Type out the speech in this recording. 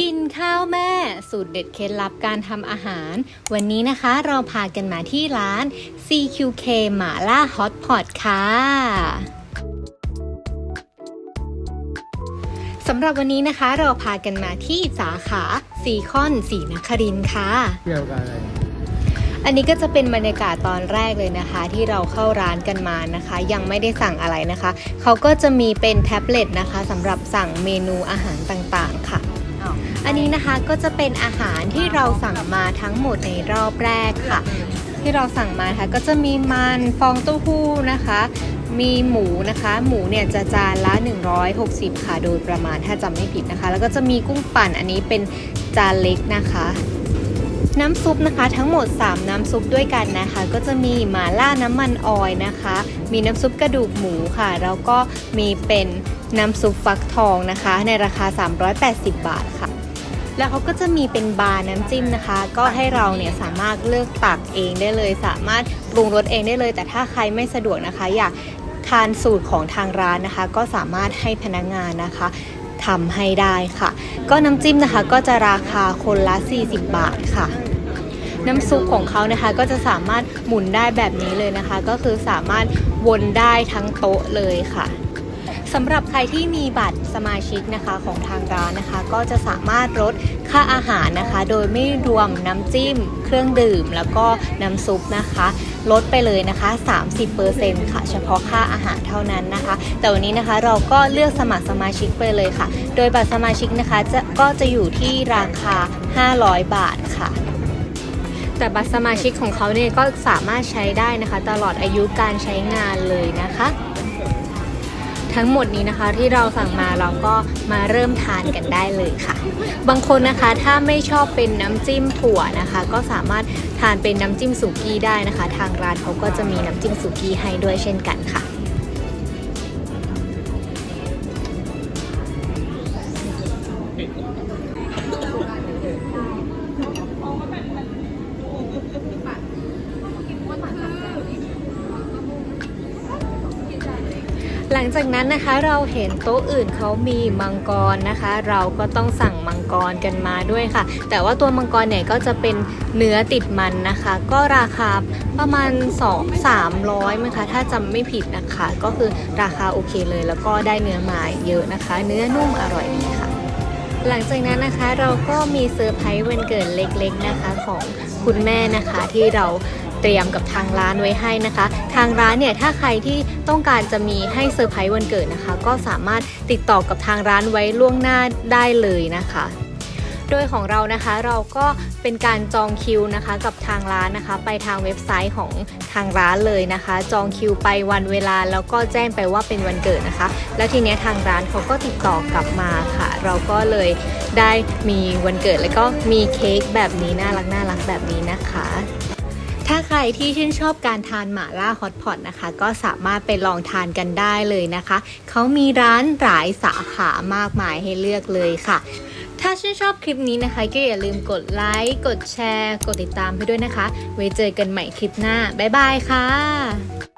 กินข้าวแม่ สูตรเด็ดเคล็ดลับการทำอาหาร วันนี้นะคะเราพากันมาที่ร้าน CQK หมาล่าฮอตพอตค่ะสำหรับวันนี้นะคะเราพากันมาที่สาขาซีคอนสีนครินค่ะเกี่ยวกับอะไรอันนี้ก็จะเป็นบรรยากาศตอนแรกเลยนะคะ ที่เราเข้าร้านกันมานะคะ ยังไม่ได้สั่งอะไรนะคะ เขาก็จะมีเป็นแท็บเล็ตนะคะสำหรับสั่งเมนูอาหารต่างๆค่ะ อันนี้นะคะก็จะเป็นอาหารที่เราสั่งมาทั้งหมดในรอบแรกค่ะ ที่เราสั่งมาะคะก็จะมีมันฟองเต้าหู้นะคะ มีหมูนะคะ หมูเนี่ยจะจานละ 160 ค่ะ โดยประมาณถ้าจำไม่ผิดนะคะ แล้วก็จะมีกุ้งปั่นอันนี้เป็นจานเล็กนะคะน้ำซุปนะคะทั้งหมด 3 น้ำซุปด้วยกันนะคะ ก็จะมีหม่าล่าน้ำมันออยนะคะ มีน้ำซุปกระดูกหมูค่ะ แล้วก็มีเป็นน้ำซุปฟักทองนะคะ ในราคา 380 บาทค่ะ แล้วเขาก็จะมีเป็นบาร์น้ำจิ้มนะคะ ก็ให้เราเนี่ยสามารถเลือกตักเองได้เลย สามารถปรุงรสเองได้เลย แต่ถ้าใครไม่สะดวกนะคะ อยากทานสูตรของทางร้านนะคะ ก็สามารถให้พนักงานนะคะทำให้ได้ค่ะ ก็น้ำจิ้มนะคะก็จะราคาคนละ 40 บาทค่ะ น้ำซุปของเขานะคะก็จะสามารถหมุนได้แบบนี้เลยนะคะ ก็คือสามารถวนได้ทั้งโต๊ะเลยค่ะ สำหรับใครที่มีบัตรสมาชิกนะคะของทางร้านนะคะ ก็จะสามารถลดค่าอาหารนะคะ โดยไม่รวมน้ำจิ้ม เครื่องดื่ม แล้วก็น้ำซุปนะคะ ลดไปเลยนะคะ 30%ค่ะ เฉพาะค่าอาหารเท่านั้นนะคะ แต่วันนี้นะคะเราก็เลือกสมัครสมาชิกไปเลยค่ะ โดยบัตรสมาชิกนะคะจะก็จะอยู่ที่ราคา 500 บาทค่ะแต่บัตรสมาชิกของเขาเนี่ยก็สามารถใช้ได้นะคะ ตลอดอายุการใช้งานเลยนะคะ ทั้งหมดนี้นะคะที่เราสั่งมาเราก็มาเริ่มทานกันได้เลยค่ะ บางคนนะคะถ้าไม่ชอบเป็นน้ำจิ้มถั่วนะคะ ก็สามารถทานเป็นน้ำจิ้มสุกี้ได้นะคะ ทางร้านเขาก็จะมีน้ำจิ้มสุกี้ให้ด้วยเช่นกันค่ะ หลังจากนั้นนะคะเราเห็นโต๊ะอื่นเขามีมังกรนะคะ เราก็ต้องสั่งมังกรกันมาด้วยค่ะ แต่ว่าตัวมังกรเนี่ยก็จะเป็นเนื้อติดมันนะคะ ก็ราคาประมาณ 2 300มั้งคะถ้าจำไม่ผิดนะคะ ก็คือราคาโอเคเลย แล้วก็ได้เนื้อมาเยอะนะคะ เนื้อนุ่มอร่อยดีค่ะ หลังจากนั้นนะคะเราก็มีเซอร์ไพรส์วันเกิดเล็กๆนะคะของคุณแม่นะคะที่เรา เตรียมกับทางร้านไว้ให้นะคะ ทางร้านเนี่ยถ้าใครที่ต้องการจะมีให้เซอร์ไพรส์วันเกิดนะคะ ก็สามารถติดต่อกับทางร้านไว้ล่วงหน้าได้เลยนะคะโดยของเรานะคะเราก็เป็นการจองคิวนะคะกับทางร้านนะคะ ไปทางเว็บไซต์ของทางร้านเลยนะคะ จองคิวไปวันเวลาแล้วก็แจ้งไปว่าเป็นวันเกิดนะคะ แล้วทีเนี้ยทางร้านเขาก็ติดต่อกลับมาค่ะ เราก็เลยได้มีวันเกิดแล้วก็มีเค้กแบบนี้น่ารักน่ารักแบบนี้นะคะ ถ้าใครที่ชื่นชอบการทานหม่าล่าฮอตพอตนะคะ ก็สามารถไปลองทานกันได้เลยนะคะ เขามีร้านหลายสาขามากมายให้เลือกเลยค่ะ ถ้าชื่นชอบคลิปนี้นะคะ ก็อย่าลืมกดไลค์กดแชร์ กดติดตามให้ด้วยนะคะ ไว้เจอกันใหม่คลิปหน้า บ๊ายบายค่ะ